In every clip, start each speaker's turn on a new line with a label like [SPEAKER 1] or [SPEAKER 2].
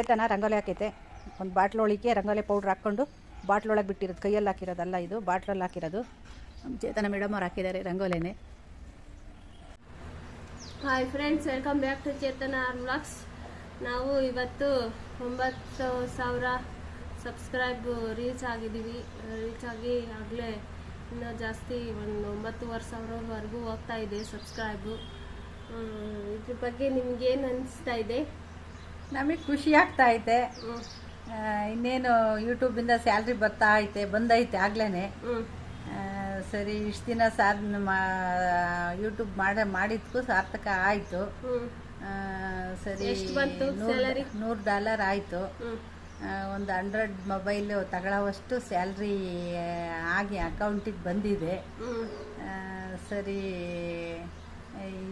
[SPEAKER 1] ಚೇತನ ರಂಗೋಲಿ ಹಾಕೈತೆ ಒಂದು ಬಾಟ್ಲೊಳಗೆ ರಂಗೋಲಿ ಪೌಡ್ರ್ ಹಾಕ್ಕೊಂಡು ಬಾಟ್ಲೊಳಗೆ ಬಿಟ್ಟಿರೋದು, ಕೈಯಲ್ಲಿ ಹಾಕಿರೋದಲ್ಲ ಇದು, ಬಾಟ್ಲಲ್ಲಿ ಹಾಕಿರೋದು. ಚೇತನ ಮೇಡಮ್ ಅವ್ರು ಹಾಕಿದ್ದಾರೆ ರಂಗೋಲಿನೇ.
[SPEAKER 2] Hi friends welcome back to Chetana vlogs ನಾವು ಇವತ್ತು ಒಂಬತ್ತು ಸಾವಿರ ಸಬ್ಸ್ಕ್ರೈಬ್ ರೀಚ್ ಆಗಿದ್ದೀವಿ. ರೀಚ್ ಆಗಿ ಆಗಲೇ ಇನ್ನೂ ಜಾಸ್ತಿ ಒಂದು ಒಂಬತ್ತುವರೆ ಸಾವಿರವರೆಗೂ ಹೋಗ್ತಾ ಇದೆ ಸಬ್ಸ್ಕ್ರೈಬು ಇದ್ರ ಬಗ್ಗೆ ನಿಮ್ಗೇನು ಅನಿಸ್ತಾ ಇದೆ?
[SPEAKER 1] ನಮಗೆ ಖುಷಿ ಆಗ್ತಾ ಐತೆ. ಇನ್ನೇನು ಯೂಟ್ಯೂಬಿಂದ ಸ್ಯಾಲ್ರಿ ಬರ್ತಾ ಐತೆ ಬಂದೈತೆ ಆಗ್ಲೇ ಸರಿ ಇಷ್ಟು ದಿನ ಸಾರ್ ಮಾ ಯೂಟ್ಯೂಬ್ ಮಾಡ ಮಾಡಿದ್ಕು ಸಾರ್ಥಕ ಆಯಿತು. ಸರಿ
[SPEAKER 2] ಎಷ್ಟ್ ಬಂತು salary?
[SPEAKER 1] ನೂರು ಡಾಲರ್ ಆಯಿತು. ಒಂದು ಹಂಡ್ರೆಡ್ ಮೊಬೈಲು ತಗೊಳ್ಳೋವಷ್ಟು ಸ್ಯಾಲ್ರಿ ಆಗಿ ಅಕೌಂಟಿಗೆ ಬಂದಿದೆ. ಸರಿ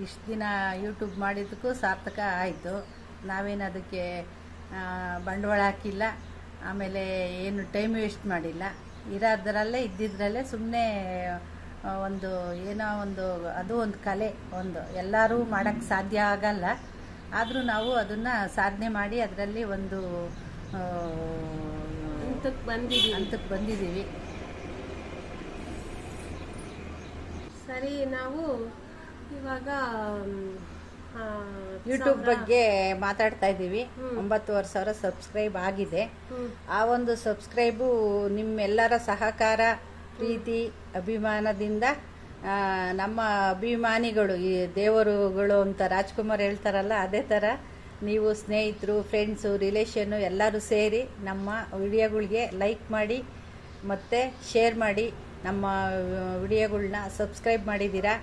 [SPEAKER 1] ಇಷ್ಟು ದಿನ ಯೂಟ್ಯೂಬ್ ಮಾಡಿದ್ದಕ್ಕೂ ಸಾರ್ಥಕ ಆಯಿತು. ನಾವೇನು ಅದಕ್ಕೆ ಬಂಡವಾಳ ಹಾಕಿಲ್ಲ ಆಮೇಲೆ ಏನು ಟೈಮ್ ವೇಸ್ಟ್ ಮಾಡಿಲ್ಲ. ಇರೋದ್ರಲ್ಲೇ ಇದ್ದಿದ್ರಲ್ಲೇ ಸುಮ್ಮನೆ ಒಂದು ಏನೋ ಒಂದು ಅದು ಒಂದು ಕಲೆ ಒಂದು. ಎಲ್ಲರೂ ಮಾಡೋಕ್ಕೆ ಸಾಧ್ಯ ಆಗಲ್ಲ. ಆದರೂ ನಾವು ಅದನ್ನು ಸಾಧನೆ ಮಾಡಿ ಅದರಲ್ಲಿ ಒಂದು
[SPEAKER 2] ಹಂತಕ್ಕೆ ಬಂದಿದ್ದೀವಿ.
[SPEAKER 1] ಹಂತಕ್ಕೆ ಬಂದಿದ್ದೀವಿ.
[SPEAKER 2] ಸರಿ ನಾವು ಇವಾಗ
[SPEAKER 1] ಯೂಟ್ಯೂಬ್ ಬಗ್ಗೆ ಮಾತಾಡ್ತಾ ಇದ್ದೀವಿ. ಒಂಬತ್ತುವರೆ ಸಾವಿರ ಸಬ್ಸ್ಕ್ರೈಬ್ ಆಗಿದೆ. ಆ ಒಂದು ಸಬ್ಸ್ಕ್ರೈಬು ನಿಮ್ಮೆಲ್ಲರ ಸಹಕಾರ ಪ್ರೀತಿ ಅಭಿಮಾನದಿಂದ ನಮ್ಮ ಅಭಿಮಾನಿಗಳು ಈ ದೇವರುಗಳು ಅಂತ ರಾಜ್ಕುಮಾರ್ ಹೇಳ್ತಾರಲ್ಲ ಅದೇ ಥರ ನೀವು ಸ್ನೇಹಿತರು ಫ್ರೆಂಡ್ಸು ರಿಲೇಷನ್ನು ಎಲ್ಲರೂ ಸೇರಿ ನಮ್ಮ ವಿಡಿಯೋಗಳಿಗೆ ಲೈಕ್ ಮಾಡಿ ಮತ್ತು ಶೇರ್ ಮಾಡಿ ನಮ್ಮ ವಿಡಿಯೋಗಳನ್ನ ಸಬ್ಸ್ಕ್ರೈಬ್ ಮಾಡಿದ್ದೀರಾ?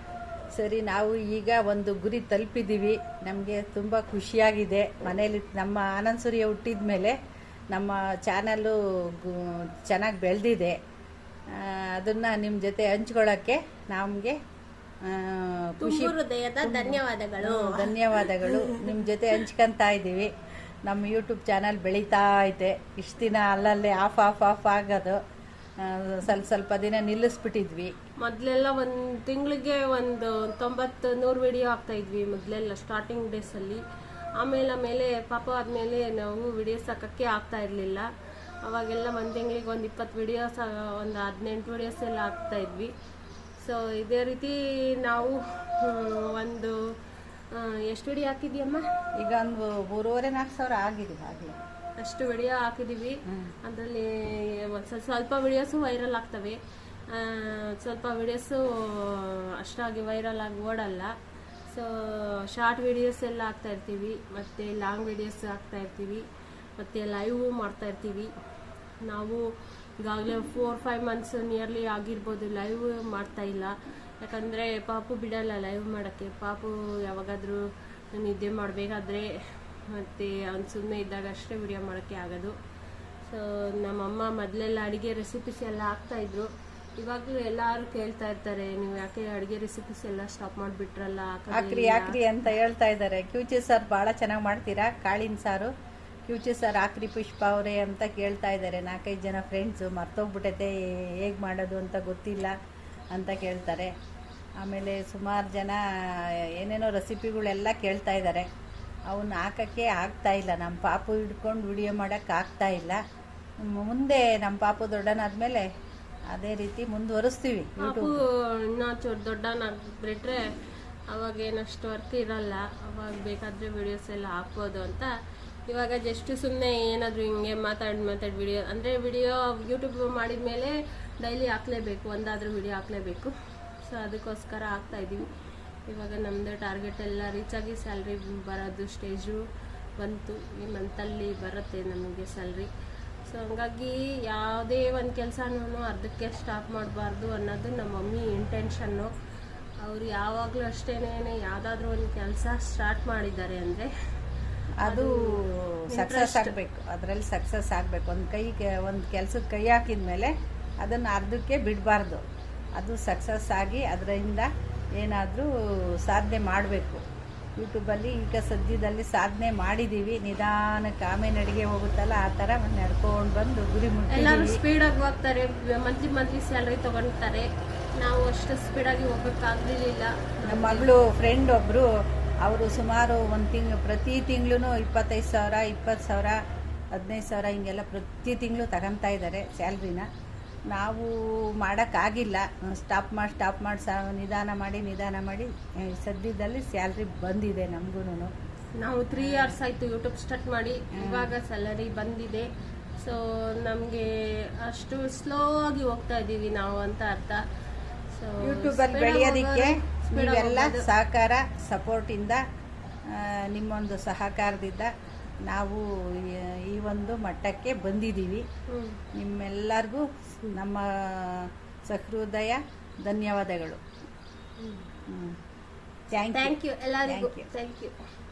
[SPEAKER 1] ಸರಿ ನಾವು ಈಗ ಒಂದು ಗುರಿ ತಲುಪಿದ್ದೀವಿ ನಮಗೆ ತುಂಬ ಖುಷಿಯಾಗಿದೆ. ಮನೇಲಿ ನಮ್ಮ ಆನಂದ್ ಸೂರ್ಯ ಹುಟ್ಟಿದ ಮೇಲೆ ನಮ್ಮ ಚಾನಲ್ಲು ಚೆನ್ನಾಗಿ ಬೆಳೆದಿದೆ. ಅದನ್ನು ನಿಮ್ಮ ಜೊತೆ ಹಂಚ್ಕೊಳ್ಳೋಕ್ಕೆ ನಮಗೆ ಖುಷಿ
[SPEAKER 2] ಹೃದಯದ ಧನ್ಯವಾದಗಳು.
[SPEAKER 1] ಧನ್ಯವಾದಗಳು. ನಿಮ್ಮ ಜೊತೆ ಹಂಚ್ಕೊತಾ ಇದ್ದೀವಿ. ನಮ್ಮ ಯೂಟ್ಯೂಬ್ ಚಾನಲ್ ಬೆಳೀತಾ ಐತೆ ಇಷ್ಟು ದಿನ ಅಲ್ಲಲ್ಲೇ ಆಫ್ ಆಫ್ ಆಫ್ ಆಗೋದು. ಸ್ವಲ್ಪ ಸ್ವಲ್ಪ ದಿನ ನಿಲ್ಲಿಸ್ಬಿಟ್ಟಿದ್ವಿ.
[SPEAKER 2] ಮೊದ್ಲೆಲ್ಲ ಒಂದು ತಿಂಗಳಿಗೆ ಒಂದು ತೊಂಬತ್ತು ನೂರು ವಿಡಿಯೋ ಹಾಕ್ತಾಯಿದ್ವಿ ಮೊದಲೆಲ್ಲ ಮೊದ್ಲೆಲ್ಲ ಸ್ಟಾರ್ಟಿಂಗ್ ಡೇಸಲ್ಲಿ ಆಮೇಲೆ ಆಮೇಲೆ ಪಾಪ ಆದಮೇಲೆ ನಾವು ವಿಡಿಯೋಸ್ ಹಾಕೋಕ್ಕೆ ಆಗ್ತಾ ಇರಲಿಲ್ಲ. ಅವಾಗೆಲ್ಲ ಒಂದು ತಿಂಗಳಿಗೆ ಒಂದು ಇಪ್ಪತ್ತು ವಿಡಿಯೋಸ್ ಒಂದು ಹದಿನೆಂಟು ವಿಡಿಯೋಸ್ ಎಲ್ಲ ಹಾಕ್ತಾ ಇದ್ವಿ. ಸೊ ಇದೇ ರೀತಿ ನಾವು ಒಂದು ಎಷ್ಟು ವಿಡಿಯೋ ಹಾಕಿದ್ಯಮ್ಮ
[SPEAKER 1] ಈಗ ಒಂದು ಮೂರುವರೆ ನಾಲ್ಕು ಸಾವಿರ ಆಗಿದೆ ಹಾಗೆ.
[SPEAKER 2] ಅಷ್ಟು ವಿಡಿಯೋ ಹಾಕಿದ್ದೀವಿ. ಅದರಲ್ಲಿ ಒಂದ್ ಸ್ವಲ್ಪ ಸ್ವಲ್ಪ ವಿಡಿಯೋಸು ವೈರಲ್ ಆಗ್ತವೆ. ಸ್ವಲ್ಪ ವಿಡಿಯೋಸು ಅಷ್ಟಾಗಿ ವೈರಲ್ ಆಗಿ ಓಡಲ್ಲ. ಸೊ ಶಾರ್ಟ್ ವಿಡಿಯೋಸ್ ಎಲ್ಲ ಹಾಕ್ತಾ ಇರ್ತೀವಿ, ಮತ್ತು ಲಾಂಗ್ ವಿಡಿಯೋಸ್ ಹಾಕ್ತಾ ಇರ್ತೀವಿ, ಮತ್ತು ಲೈವ್ ಮಾಡ್ತಾ ಇರ್ತೀವಿ. ನಾವು ಈಗಾಗಲೇ ಫೋರ್ ಫೈವ್ ಮಂತ್ಸ್ ನಿಯರ್ಲಿ ಆಗಿರ್ಬೋದು ಲೈವ್ ಮಾಡ್ತಾ ಇಲ್ಲ. ಯಾಕಂದರೆ ಪಾಪು ಬಿಡಲ್ಲ ಲೈವ್ ಮಾಡೋಕ್ಕೆ. ಪಾಪು ಯಾವಾಗಾದರೂ ನಿದ್ದೆ ಮಾಡಬೇಕಾದ್ರೆ ಮತ್ತು ಅವ್ನು ಸುಮ್ಮನೆ ಇದ್ದಾಗ ಅಷ್ಟೇ ವಿಡಿಯೋ ಮಾಡೋಕ್ಕೆ ಆಗೋದು. ಸೊ ನಮ್ಮಮ್ಮ ಮೊದಲೆಲ್ಲ ಅಡುಗೆ ರೆಸಿಪೀಸ್ ಎಲ್ಲ ಹಾಕ್ತಾಯಿದ್ರು ಇವಾಗಲೂ ಎಲ್ಲರೂ ಕೇಳ್ತಾ ಇರ್ತಾರೆ ನೀವು ಯಾಕೆ ಅಡುಗೆ ರೆಸಿಪೀಸ್ ಎಲ್ಲ ಸ್ಟಾಪ್ ಮಾಡಿಬಿಟ್ರಲ್ಲ
[SPEAKER 1] ಹಾಕ್ರಿ ಹಾಕ್ರಿ ಅಂತ ಹೇಳ್ತಾ ಇದ್ದಾರೆ. ಕ್ಯೂಚಿ ಸರ್ ಭಾಳ ಚೆನ್ನಾಗಿ ಮಾಡ್ತೀರಾ? ಕಾಳಿನ ಸಾರು. ಕ್ಯೂಚಿ ಸರ್ ಹಾಕ್ರಿ ಪುಷ್ಪ ಅವರೇ ಅಂತ ಕೇಳ್ತಾ ಇದ್ದಾರೆ. ನಾಲ್ಕೈದು ಜನ ಫ್ರೆಂಡ್ಸು ಮರ್ತೋಗ್ಬಿಟ್ಟೈತೆ ಹೇಗೆ ಮಾಡೋದು ಅಂತ ಗೊತ್ತಿಲ್ಲ ಅಂತ ಕೇಳ್ತಾರೆ. ಆಮೇಲೆ ಸುಮಾರು ಜನ ಏನೇನೋ ರೆಸಿಪಿಗಳೆಲ್ಲ ಕೇಳ್ತಾ ಇದ್ದಾರೆ. ಅವನ್ನ ಹಾಕೋಕ್ಕೆ ಆಗ್ತಾ ಇಲ್ಲ. ನಮ್ಮ ಪಾಪು ಹಿಡ್ಕೊಂಡು ವಿಡಿಯೋ ಮಾಡೋಕ್ಕೆ ಇಲ್ಲ. ಮುಂದೆ ನಮ್ಮ ಪಾಪು ದೊಡ್ಡನಾದ್ಮೇಲೆ ಅದೇ ರೀತಿ ಮುಂದುವರಿಸ್ತೀವಿ
[SPEAKER 2] ಪಾಪು ಇನ್ನೂ ಚೂರು ದೊಡ್ಡವನಾಗ್ಬಿಟ್ರೆ ಅವಾಗ ಏನಷ್ಟು ವರ್ಕ್ ಇರಲ್ಲ. ಅವಾಗ ಬೇಕಾದರೆ ವಿಡಿಯೋಸ್ ಎಲ್ಲ ಹಾಕ್ಬೋದು ಅಂತ. ಇವಾಗ ಜಸ್ಟ್ ಸುಮ್ಮನೆ ಏನಾದರೂ ಹಿಂಗೆ ಮಾತಾಡಿ ಮಾತಾಡಿ ವಿಡಿಯೋ ಅಂದರೆ ವಿಡಿಯೋ ಯೂಟ್ಯೂಬ್ ಮಾಡಿದ ಮೇಲೆ ಡೈಲಿ ಹಾಕ್ಲೇಬೇಕು ಒಂದಾದರೂ ವಿಡಿಯೋ ಹಾಕ್ಲೇಬೇಕು. ಸೊ ಅದಕ್ಕೋಸ್ಕರ ಹಾಕ್ತಾ ಇದ್ದೀವಿ ಇವಾಗ ನಮ್ಮದು ಟಾರ್ಗೆಟ್ ಎಲ್ಲ ರೀಚ್ ಆಗಿ ಸ್ಯಾಲ್ರಿ ಬರೋದು ಸ್ಟೇಜು ಬಂತು. ಈ ಮಂತಲ್ಲಿ ಬರುತ್ತೆ ನಮಗೆ ಸ್ಯಾಲ್ರಿ ಸೊ ಹಂಗಾಗಿ ಯಾವುದೇ ಒಂದು ಕೆಲಸನೂ ಅರ್ಧಕ್ಕೆ ಸ್ಟಾಪ್ ಮಾಡಬಾರ್ದು ಅನ್ನೋದು ನಮ್ಮ ಮಮ್ಮಿ ಇಂಟೆನ್ಷನ್ನು ಅವರು ಯಾವಾಗಲೂ ಅಷ್ಟೇ ಯಾವುದಾದ್ರೂ ಒಂದು ಕೆಲಸ ಸ್ಟಾರ್ಟ್ ಮಾಡಿದ್ದಾರೆ ಅಂದರೆ
[SPEAKER 1] ಅದು ಸಕ್ಸಸ್ ಆಗಬೇಕು. ಅದರಲ್ಲಿ ಸಕ್ಸಸ್ ಆಗಬೇಕು. ಒಂದು ಕೈ ಒಂದು ಕೆಲಸದ ಕೈ ಹಾಕಿದ ಮೇಲೆ ಅದನ್ನು ಅರ್ಧಕ್ಕೆ ಬಿಡಬಾರ್ದು. ಅದು ಸಕ್ಸಸ್ ಆಗಿ ಅದರಿಂದ ಏನಾದರೂ ಸಾಧನೆ ಮಾಡಬೇಕು. ಯೂಟ್ಯೂಬಲ್ಲಿ ಈಗ ಸದ್ಯದಲ್ಲಿ ಸಾಧನೆ ಮಾಡಿದ್ದೀವಿ ನಿಧಾನಕ್ಕೆ ಆಮೇಲೆ ಅಡುಗೆ ಹೋಗುತ್ತಲ್ಲ ಆ ಥರ ನಡ್ಕೊಂಡು ಬಂದು ಗುರಿ
[SPEAKER 2] ಎಲ್ಲರೂ ಸ್ಪೀಡಾಗಿ ಹೋಗ್ತಾರೆ ಮಂತ್ಲಿ ಮಂತ್ಲಿ ಸ್ಯಾಲ್ರಿ ತೊಗೊಳ್ತಾರೆ ನಾವು ಅಷ್ಟು ಸ್ಪೀಡಾಗಿ ಹೋಗೋಕ್ಕಾಗಲಿಲ್ಲ.
[SPEAKER 1] ನಮ್ಮ ಮಗಳು ಫ್ರೆಂಡ್ ಒಬ್ಬರು ಅವರು ಸುಮಾರು ಒಂದು ತಿಂಗಳು ಪ್ರತಿ ತಿಂಗಳು ಇಪ್ಪತ್ತೈದು ಸಾವಿರ ಇಪ್ಪತ್ತು ಸಾವಿರ ಹದಿನೈದು ಸಾವಿರ ಹಿಂಗೆಲ್ಲ ಪ್ರತಿ ತಿಂಗಳು ತಗೊತಾ ಇದ್ದಾರೆ ಸ್ಯಾಲ್ರಿನ. ನಾವು ಮಾಡೋಕ್ಕಾಗಿಲ್ಲ. ಸ್ಟಾಪ್ ಮಾಡಿ ಸ್ಟಾಪ್ ಮಾಡಿ ಸ ನಿಧಾನ ಮಾಡಿ ನಿಧಾನ ಮಾಡಿ ಸದ್ಯದಲ್ಲಿ ಸ್ಯಾಲ್ರಿ ಬಂದಿದೆ ನಮಗೂ
[SPEAKER 2] ನಾವು ತ್ರೀ ಇಯರ್ಸ್ ಆಯಿತು ಯೂಟ್ಯೂಬ್ ಸ್ಟಾರ್ಟ್ ಮಾಡಿ. ಇವಾಗ ಸ್ಯಾಲರಿ ಬಂದಿದೆ. ಸೊ ನಮಗೆ ಅಷ್ಟು ಸ್ಲೋ ಆಗಿ ಹೋಗ್ತಾ ಇದ್ದೀವಿ ನಾವು ಅಂತ ಅರ್ಥ. ಸೊ
[SPEAKER 1] ಯೂಟ್ಯೂಬಲ್ಲಿ ಬೆಳೆಯೋದಕ್ಕೆ ನೀವೆಲ್ಲ ಸಹಕಾರ ಸಪೋರ್ಟಿಂದ ನಿಮ್ಮೊಂದು ಸಹಕಾರದಿಂದ ನಾವು ಈ- ಒಂದು ಮಟ್ಟಕ್ಕೆ ಬಂದಿದ್ದೀವಿ. ನಿಮ್ಮೆಲ್ಲರಿಗೂ ನಮ್ಮ ಸಹೃದಯ ಧನ್ಯವಾದಗಳು. ಥ್ಯಾಂಕ್ ಯು
[SPEAKER 2] ಥ್ಯಾಂಕ್ ಯು ಎಲ್ಲರಿಗೂ. Thank you